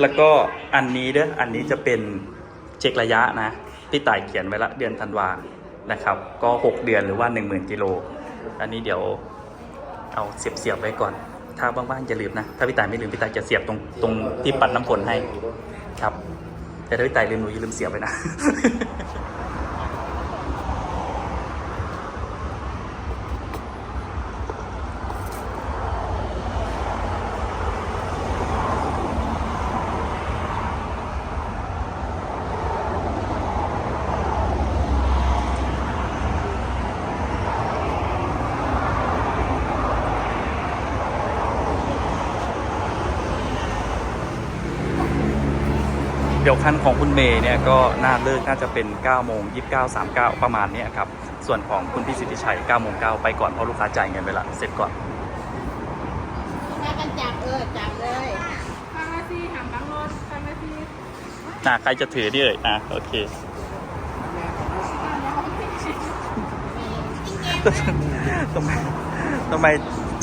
แล้วก็อันนี้เด้ออันนี้จะเป็นเช็คระยะนะพี่ต่ายเขียนไว้ละเดือนธันวานะครับ ก็ 6 เดือนหรือว่า 10,000กิโลอันนี้เดี๋ยวเอาเสียบเสียบๆไว้ก่อน ถ้าบ้างๆอย่าลืมนะ ถ้าพี่ต่ายไม่ลืมพี่ต่ายจะเสียบตรงตรงที่ปัดน้ำฝนให้ครับ แต่ถ้าพี่ต่ายลืมหนูอย่าลืมเสียบไปนะ ดี๋ยวคันของคุณเมย์เนี่ยก็น่าเลิกน่าจะเป็น9โมง29 39 ประมาณเนี้ยครับ ส่วนของคุณพี่สิทธิชัย9โมง9ไปก่อนเพราะลูกค้าจ่ายเงินไปละเสร็จก่อนถ้ากันจับเออจับเลยฟาร์มาซีหามบังรถฟาร์มาซีอะใครจะถือนี่เอ่ยอะโอเคทำไมทำไม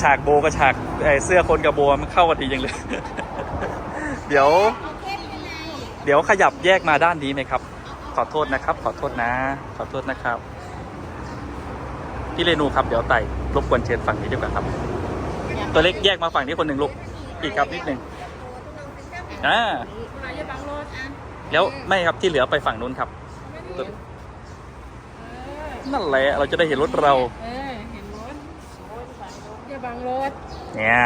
ฉากโบกับฉากเอ่อเสื้อคนกับโบมันเข้ากันดีจังเลย เดี๋ยว เดี๋ยวขยับแยกมาด้านนี้ไหมครับ ขอโทษนะครับ ขอโทษนะ ขอโทษนะครับพี่เรนูครับเดี๋ยวไต่รบกวนเชิญฝั่งนี้ดีกว่าครับ ตัวเล็กแยกมาฝั่งนี้คนหนึ่งลูกอีกครับนิดหนึ่งอ่าแล้วไม่ครับที่เหลือไปฝั่งนู้นครับ นั่นแหละเราจะได้เห็นรถเราเห็นรถอย่าบังรถเนี่ย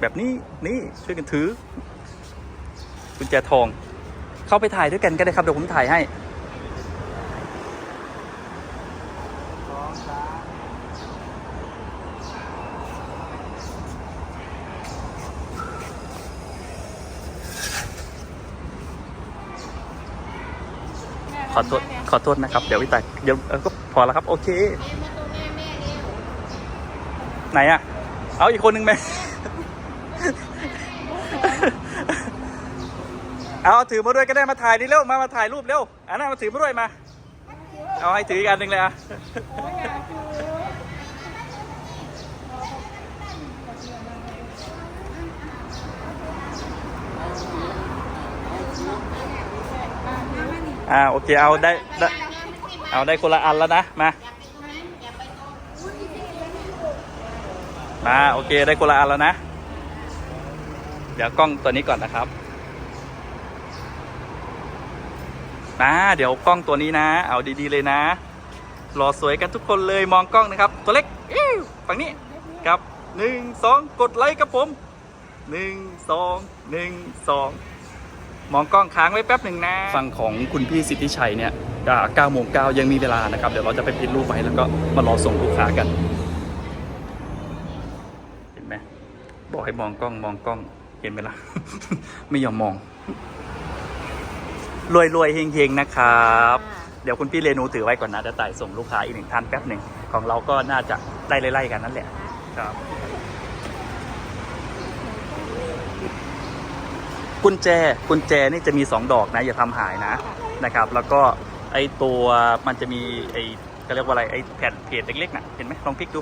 แบบนี้นี่ช่วยกันถือกุญแจทอง เข้าไปถ่ายด้วยกันก็ได้ครับเดี๋ยวผมถ่ายให้แม่ขอโทษขอโทษนะครับ เดี๋ยวพี่ตายเดี๋ยวเออก็พอแล้วครับ โอเคแม่มาตรงหน้าแม่เร็วไหนอะเอาอีกคนนึงไหม เอาถือมาด้วยก็ได้มาถ่ายดิเร็วมามาถ่ายรูปเร็วอันนั้นมาถือมาด้วยมา เอาให้ถืออีกอันหนึ่งเลยอะโอ้ยอย่าคืออ่าโอเคเอาได้ได้เอาได้คนละอันแล้วนะมามาโอเคได้คนละอันแล้วนะ เดี๋ยวกล้องตัวนี้ก่อนนะครับ นะ เดี๋ยวกล้องตัวนี้นะ เอาดีๆเลยนะรอสวยกันทุกคนเลยมองกล้องนะครับ ตัวเล็กฝั่งนี้ครับหนึ่งสองกดไลค์ครับผมหนึ่งสองหนึ่งสองมองกล้องค้างไว้แป๊บหนึ่งนะฝั่งของคุณพี่สิทธิชัยเนี่ยเก้าโมงเก้ายังมีเวลานะครับ เดี๋ยวเราจะไปพิมพ์รูปไว้แล้วก็มารอส่งลูกค้ากัน เห็นไหมบอกให้มองกล้องมองกล้องเห็นไหมล่ะ ไม่ยอมมอง รวยรวยๆเฮงๆนะครับ เดี๋ยวคุณพี่เรนูถือไว้ก่อนนะเดี๋ยวต่ายส่งลูกค้าอีกหนึ่งท่านแป๊บหนึ่งของเราก็น่าจะได้ไล่ๆกันนั่นแหละครับกุญแจกุญแจนี่จะมีสองดอกนะอย่าทำหายนะนะครับ แล้วก็ไอตัวมันจะมีไอเขาเรียกว่าอะไรไอแผ่นเพจเล็กๆน่ะเห็นไหมลองพลิกดู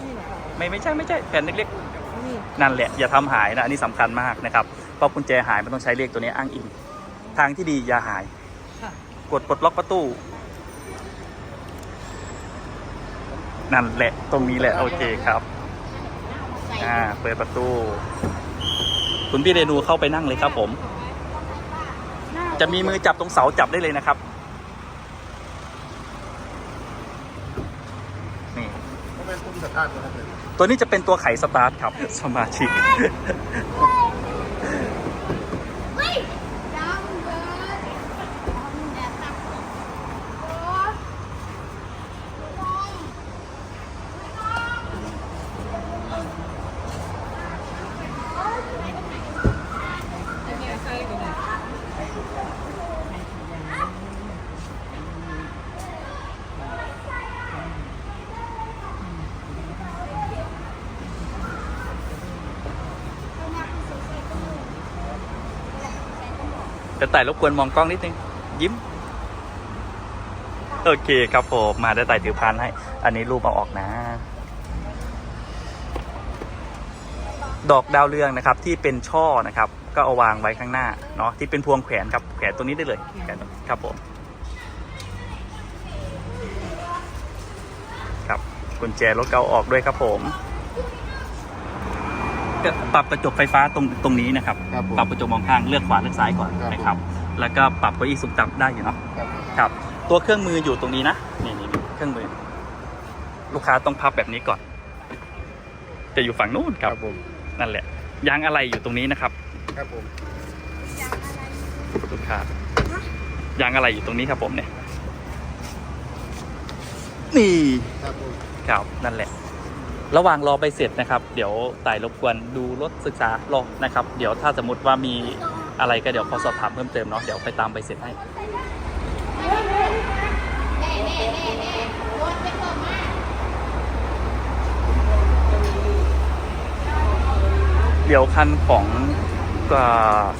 นี่เหรอไม่ไม่ใช่ไม่ใช่แผ่นเล็กนี่ๆนั่นแหละอย่าทำหายนะอันนี้สำคัญมากนะครับเพราะกุญแจหายมันต้องใช้เลขตัวนี้อ้างอิง ทางที่ดีอย่าหายค่ะกดปลดล็อกประตู นั่นแหละตรงนี้แหละ โอเคครับใส่อ่า เปิดประตู คุณพี่เรนูเข้าไปนั่งเลยครับผม จะมีมือจับตรงเสาจับได้เลยนะครับ นี่ทำไมคุณสตาร์ทนะครับตัวนี้จะเป็นตัวไขสตาร์ทครับ สมาชิก เฮ้ยดังเบิร์ดอย่าตับโอ้ยลงเนี่ยใส่กันเลย จะไต่รบกวนมองกล้องนิดนึง ยิ้ม โอเคครับผมมาได้ไต่ถือพานให้ อันนี้รูปเอาออกนะ ดอกดาวเรืองนะครับ ที่เป็นช่อนะครับ ก็เอาวางไว้ข้างหน้าเนาะที่เป็นพวงแขวนครับแขวนตรงนี้ได้เลยแขวนครับผมครับกุญแจรถเก่าออกด้วยครับผม ก็ปรับกระจกไฟฟ้าตรงตรงนี้นะครับ ครับผมปรับกระจกมองข้างเลือกขวาเลือกซ้ายก่อนครับ นะครับ แล้วก็ปรับเก้าอี้สูงต่ำได้อยู่เนาะครับครับ ตัวเครื่องมืออยู่ตรงนี้นะนี่นี่นี่เครื่องมือ ลูกค้าต้องพับแบบนี้ก่อน จะอยู่ฝั่งนู้นคครัรับบผมนั่นแหละยางอะไรอยู่ตรงนี้นะครับ ครับผมอย่างอะไรลูกค้ายางอะไรอยู่ตรงนี้ครับผมเนี่ยนี่ครับผมครับนั่นแหละ ระหว่างรอไปเสร็จนะครับ เดี๋ยวต่ายรบกวนดูรถศึกษารอนะครับ เดี๋ยวถ้าสมมติว่ามีอะไรก็เดี๋ยวขอสอบถามเพิ่มเติมเนาะเดี๋ยวไปตามไปเสร็จให้เดี๋ยวคันของอ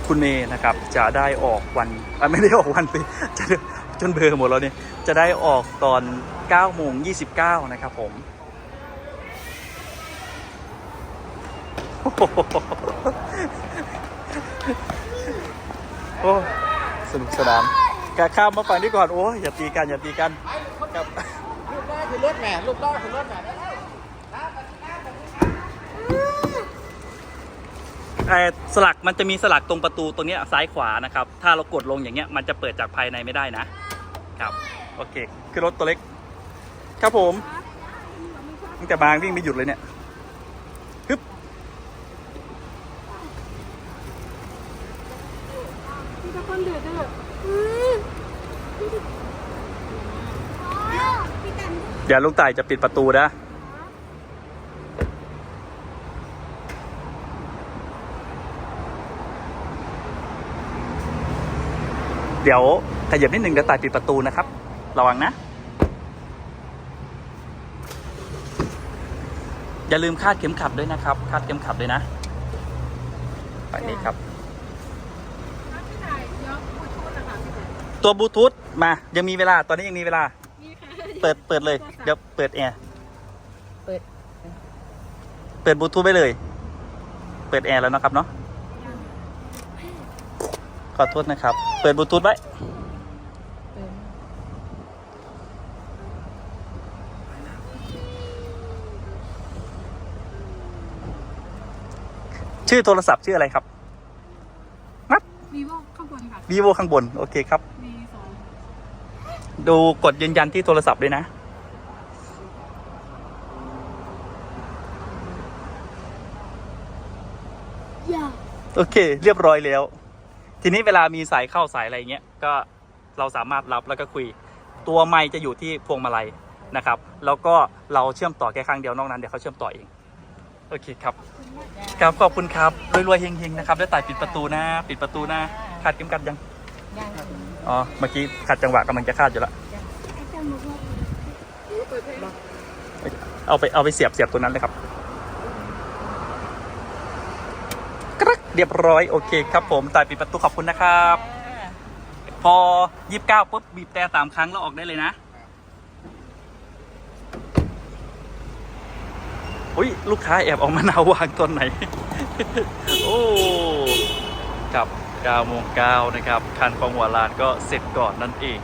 คุณเมย์นะครับ จะได้ออกวันไม่ได้ออกวันสิจะจนเบอร์หมดแล้วเนี่ยจะได้ออกตอน9โมง29 นะครับผม โอ้โหโอ้สนุกสนานกะข้ามมาฝั่งนี้ก่อนโอ้ยอย่าตีกันอย่าตีกันครับลูกล้อคือรถแหม่ลูกล้อคือรถแหม่ไอ้สลักมันจะมีสลักตรงประตูตรงเนี้ยซ้ายขวานะครับ ถ้าเรากดลงอย่างเงี้ยมันจะเปิดจากภายในไม่ได้นะครับ โอเค คือรถตัวเล็ก ครับผมตั้งแต่บางวิ่งไม่หยุดเลยเนี่ยฮึบ พี่ตะคนเดื้อเดี๋ยวลุงต่ายจะปิดประตูนะ เดี๋ยวขยับนิดหนึ่งเดี๋ยวต่ายปิดประตูนะครับ ระวังนะ อย่าลืมคาดเข็มขัดด้วยนะครับ คาดเข็มขัดด้วยนะ ไปนี้ครับ พี่นายยกพูดพูดนะคะพี่นาย ตัวบลูทูธมายังมีเวลาตอนนี้ยังมีเวลา นี่ค่ะเปิดเปิดเลย เดี๋ยวเปิดแอร์เปิดเปิดบลูทูธไปเลย เปิดแอร์แล้วนะครับเนาะขอโทษนะครับ เปิดบลูทูธไว้เปิดชื่อโทรศัพท์ชื่ออะไรครับ วีโวข้างบนค่ะ vivo ข้างบน โอเคครับวีสอง ดูกดยืนยันที่โทรศัพท์ด้วยนะอย่าโอเค เรียบร้อยแล้ว ทีนี้เวลามีสายเข้าสายอะไรเงี้ย ก็เราสามารถรับแล้วก็คุย ตัวไมค์จะอยู่ที่พวงมาลัยนะครับ แล้วก็เราเชื่อมต่อแค่ข้างเดียวนอกนั้นเดี๋ยวเขาเชื่อมต่อเอง โอเคครับครับขอบคุณครับรวยๆเฮงๆนะครับได้ต่ายปิดประตูนะ ปิดประตูนะคาดเข็มขัดยังยัง อ๋อ เมื่อกี้ขัดจังหวะกำลังจะคาดอยู่แล้วเอาไปเอาไปเสียบเสียบตัวนั้นเลยครับกรักเรียบร้อยโอเคครับผมตายปิดประตูขอบคุณนะครับ พอยี่สิบเก้าปุ๊บบีบแต่สามครั้งแล้วออกได้เลยนะอุ้ยลูกค้าแอบเออกมานาววางตอนไหน โอ้กับ 9โมง9นะครับ คันของหัวลานก็เสร็จก่อนนั่นเอง